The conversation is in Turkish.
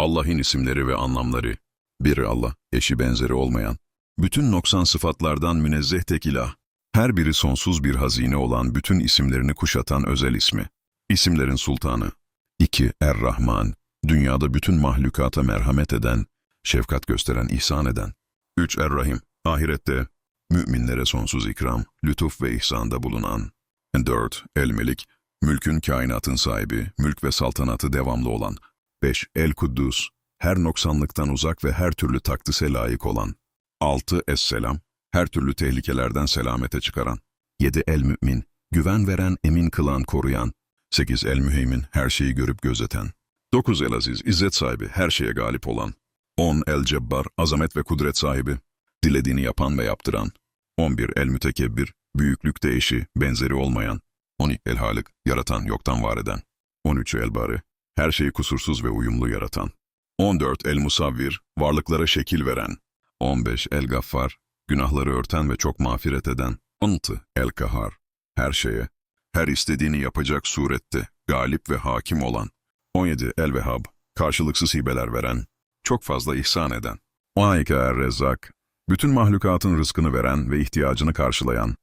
Allah'ın isimleri ve anlamları. Biri Allah, eşi benzeri olmayan. Bütün noksan sıfatlardan münezzeh tek ilah. Her biri sonsuz bir hazine olan bütün isimlerini kuşatan özel ismi. İsimlerin sultanı. 2. Er-Rahman. Dünyada bütün mahlukata merhamet eden, şefkat gösteren, ihsan eden. 3. Er-Rahim. Ahirette müminlere sonsuz ikram, lütuf ve ihsanda bulunan. 4. El-Melik. Mülkün kainatın sahibi, mülk ve saltanatı devamlı olan. 5. El-Kuddus. Her noksanlıktan uzak ve her türlü takdise layık olan. 6. Es-Selam. Her türlü tehlikelerden selamete çıkaran. 7. El-Mü'min. Güven veren, emin kılan, koruyan. 8. El-Müheymin. Her şeyi görüp gözeten. 9. El-Aziz. İzzet sahibi, her şeye galip olan. 10. El-Cebbar. Azamet ve kudret sahibi. Dilediğini yapan ve yaptıran. 11. El-Mütekebbir. Büyüklükte eşi, benzeri olmayan. 12. El-Halık. Yaratan, yoktan var eden. 13. El-Bari. Her şeyi kusursuz ve uyumlu yaratan. 14. El-Musavvir. Varlıklara şekil veren. 15. El-Gaffar. Günahları örten ve çok mağfiret eden. 16. El-Kahar. Her şeye, her istediğini yapacak surette, galip ve hakim olan. 17. El-Vehhab. Karşılıksız hibeler veren, çok fazla ihsan eden. 12. Er-Rezzak. Bütün mahlukatın rızkını veren ve ihtiyacını karşılayan.